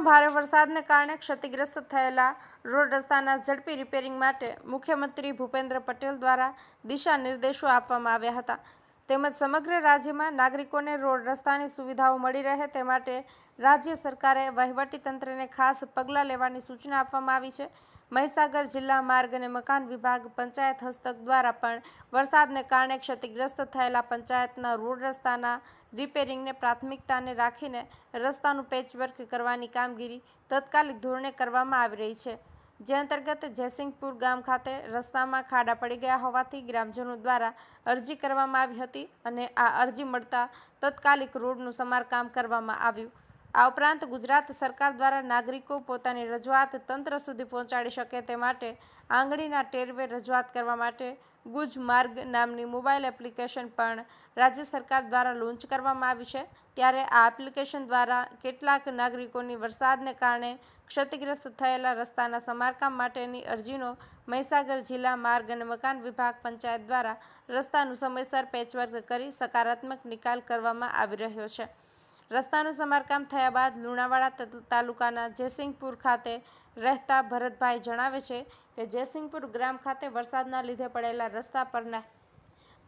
ભારે વરસાદને કારણે ક્ષતિગ્રસ્ત થયેલા રોડ રસ્તાના ઝડપી રિપેરિંગ માટે મુખ્યમંત્રી ભૂપેન્દ્ર પટેલ દ્વારા દિશા નિર્દેશો આપવામાં આવ્યા હતા. તેમજ સમગ્ર રાજ્યમાં નાગરિકોને રોડ રસ્તાની સુવિધાઓ મળી રહે તે માટે રાજ્ય સરકારે વહીવટીતંત્રને ખાસ પગલાં લેવાની સૂચના આપવામાં આવી છે. મહીસાગર જિલ્લા માર્ગ અને મકાન વિભાગ પંચાયત હસ્તક દ્વારા પણ વરસાદને કારણે ક્ષતિગ્રસ્ત થયેલા પંચાયતના રોડ રસ્તાના રિપેરિંગને પ્રાથમિકતાને રાખીને રસ્તાનું પેચવર્ક કરવાની કામગીરી તત્કાલિક ધોરણે કરવામાં આવી રહી છે. જે અંતર્ગત જયસિંહપુર ગામ ખાતે રસ્તામાં ખાડા પડી ગયા હોવાથી ગ્રામજનો દ્વારા અરજી કરવામાં આવી હતી અને આ અરજી મળતા તત્કાલિક રોડનું સમારકામ કરવામાં આવ્યું. આ ઉપરાંત ગુજરાત સરકાર દ્વારા નાગરિકો પોતાની રજૂઆત તંત્ર સુધી પહોંચાડી શકે તે માટે આંગળીના ટેરવે રજૂઆત કરવા માટે ગુજ માર્ગ નામની મોબાઈલ એપ્લિકેશન પણ રાજ્ય સરકાર દ્વારા લોન્ચ કરવામાં આવી છે. ત્યારે આ એપ્લિકેશન દ્વારા કેટલાક નાગરિકોની વરસાદને કારણે ક્ષતિગ્રસ્ત થયેલા રસ્તાના સમારકામ માટેની અરજીનો મહીસાગર જિલ્લા માર્ગ અને મકાન વિભાગ પંચાયત દ્વારા રસ્તાનું સમયસર પેચવર્ક કરી સકારાત્મક નિકાલ કરવામાં આવી રહ્યો છે. રસ્તાનું સમારકામ થયા બાદ લુણાવાડા તાલુકાના જયસિંહપુર ખાતે રહેતા ભરતભાઈ જણાવે છે કે જયસિંહપુર ગ્રામ ખાતે વરસાદના લીધે પડેલા રસ્તા પરના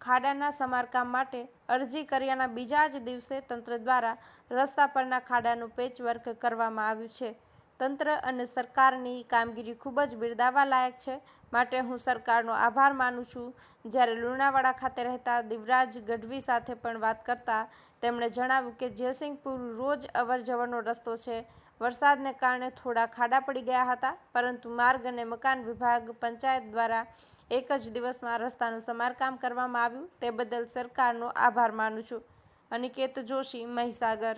ખાડાના સમારકામ માટે અરજી કર્યાના બીજા જ દિવસે તંત્ર દ્વારા રસ્તા પરના ખાડાનું પેચવર્ક કરવામાં આવ્યું છે. તંત્ર અને સરકારની કામગીરી ખૂબ જ બિરદાવા લાયક છે. માટે હું સરકારનો આભાર માનું છું. જ્યારે લુણાવાડા ખાતે રહેતા દિવરાજ ગઢવી સાથે પણ વાત કરતા તેમણે જણાવ્યું કે જયસિંહપુર રોજ અવર જવરનો રસ્તો છે. વરસાદને કારણે થોડા ખાડા પડી ગયા હતા, પરંતુ માર્ગ અને મકાન વિભાગ પંચાયત દ્વારા એક જ દિવસમાં રસ્તાનું સમારકામ કરવામાં આવ્યું. તે બદલ સરકારનો આભાર માનું છું. અનિકેત જોશી, મહીસાગર.